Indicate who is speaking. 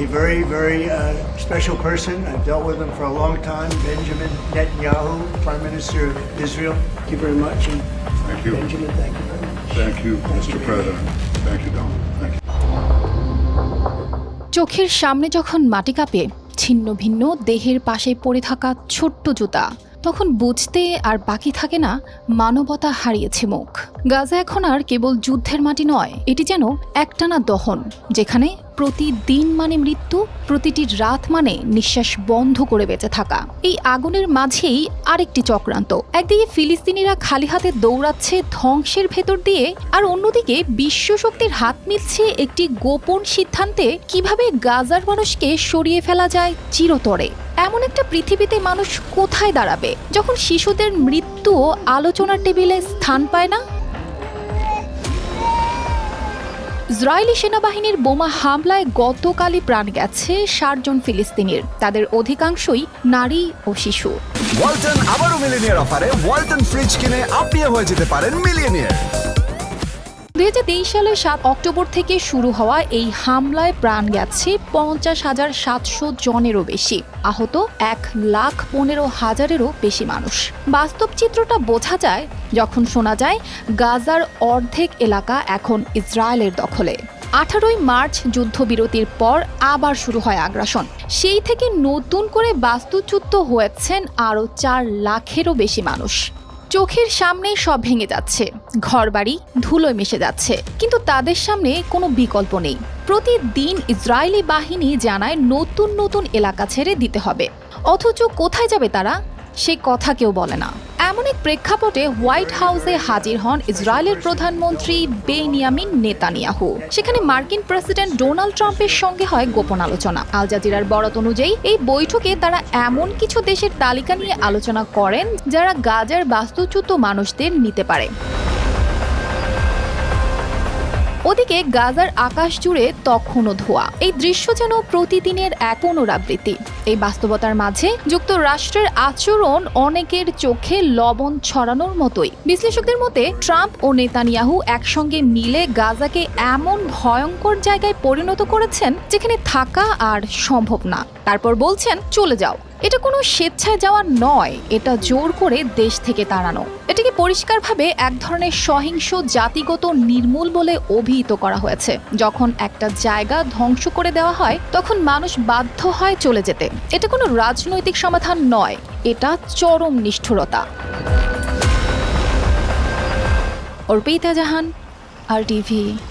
Speaker 1: a very, very uh, special person. I've dealt with him for a long time, Benjamin Netanyahu, Prime Minister of Israel. Thank you very much. And
Speaker 2: thank you. Benjamin, thank you very much. Thank you, thank Mr. You, President. Thank you, Don. Thank you.
Speaker 3: চোখের সামনে যখন মাটি কাঁপে ছিন্ন ভিন্ন দেহের পাশে পড়ে থাকা ছোট্ট জুতা তখন বুঝতে আর বাকি থাকে না মানবতা হারিয়েছে মুখ গাজা এখন আর কেবল যুদ্ধের মাটি নয় এটি যেন একটানা দহন যেখানে প্রতিদিন মানে মৃত্যু প্রতিটি রাত মানে নিঃশ্বাস বন্ধ করে বেঁচে থাকা এই আগুনের মাঝেই আরেকটি চক্রান্ত একদিকে ফিলিস্তিনিরা খালি হাতে দৌড়াচ্ছে ধ্বংসের ভেতর দিয়ে আর অন্যদিকে বিশ্ব শক্তির হাত মিলছে একটি গোপন সিদ্ধান্তে কিভাবে গাজার মানুষকে সরিয়ে ফেলা যায় চিরতরে এমন একটা পৃথিবীতে মানুষ কোথায় দাঁড়াবে যখন শিশুদের মৃত্যুও আলোচনার টেবিলে স্থান পায় না ইসরায়েলি সেনাবাহিনীর বোমা হামলায় গতকালই প্রাণ গেছে ষাটজন ফিলিস্তিনির তাদের অধিকাংশই নারী ও শিশু ওয়ালটন আবারও মিলিনিয়ার অফারে ওয়ালটন ফ্রিজ কিনে আপনিও হয়ে যেতে পারেন মিলিয়নিয়ার দুই সালে সাত অক্টোবর থেকে শুরু হওয়া এই হামলায় প্রাণ গেছে পঞ্চাশ হাজার সাতশো জনেরও বেশি আহত এক লাখ পনেরো হাজারেরও বেশি মানুষ বাস্তব চিত্রটা বোঝা যায় যখন শোনা যায় গাজার অর্ধেক এলাকা এখন ইসরায়েলের দখলে আঠারোই মার্চ যুদ্ধবিরতির পর আবার শুরু হয় আগ্রাসন সেই থেকে নতুন করে বাস্তুচ্যুত হয়েছেন আরও চার লাখেরও বেশি মানুষ চোখের সামনেই সব ভেঙে যাচ্ছে ঘরবাড়ি ধুলোয় মিশে যাচ্ছে কিন্তু তাদের সামনে কোনো বিকল্প নেই প্রতিদিন ইসরায়েলি বাহিনী জানায় নতুন নতুন এলাকা ছেড়ে দিতে হবে অথচ কোথায় যাবে তারা সে কথা কেউ বলে না এমন এক প্রেক্ষাপটে হোয়াইট হাউসে হাজির হন ইসরায়েলের প্রধানমন্ত্রী বেনিয়ামিন নেতানিয়াহু সেখানে মার্কিন প্রেসিডেন্ট ডোনাল্ড ট্রাম্পের সঙ্গে হয় গোপন আলোচনা আল জাজিরার বরাত অনুযায়ী এই বৈঠকে তারা এমন কিছু দেশের তালিকা নিয়ে আলোচনা করেন যারা গাজার বাস্তুচ্যুত মানুষদের নিতে পারে ওদিকে গাজার আকাশ জুড়ে তখনও ধোয়া এই দৃশ্য যেন প্রতিদিনের এক পুনরাবৃত্তি এই বাস্তবতার মাঝে যুক্তরাষ্ট্রের আচরণ অনেকের চোখে লবণ ছড়ানোর মতোই বিশ্লেষকদের মতে ট্রাম্প ও নেতানিয়াহু একসঙ্গে মিলে গাজাকে এমন ভয়ঙ্কর জায়গায় পরিণত করেছেন যেখানে থাকা আর সম্ভব না তারপর বলছেন চলে যাও এটা কোনো স্বেচ্ছায় যাওয়া নয় এটা জোর করে দেশ থেকে তাড়ানো এটিকে পরিষ্কারভাবে এক ধরনের সহিংস জাতিগত নির্মূল বলে অভিহিত করা হয়েছে যখন একটা জায়গা ধ্বংস করে দেওয়া হয় তখন মানুষ বাধ্য হয় চলে যেতে এটা কোনো রাজনৈতিক সমাধান নয় এটা চরম নিষ্ঠুরতা অর্পিতা জাহান আর টিভি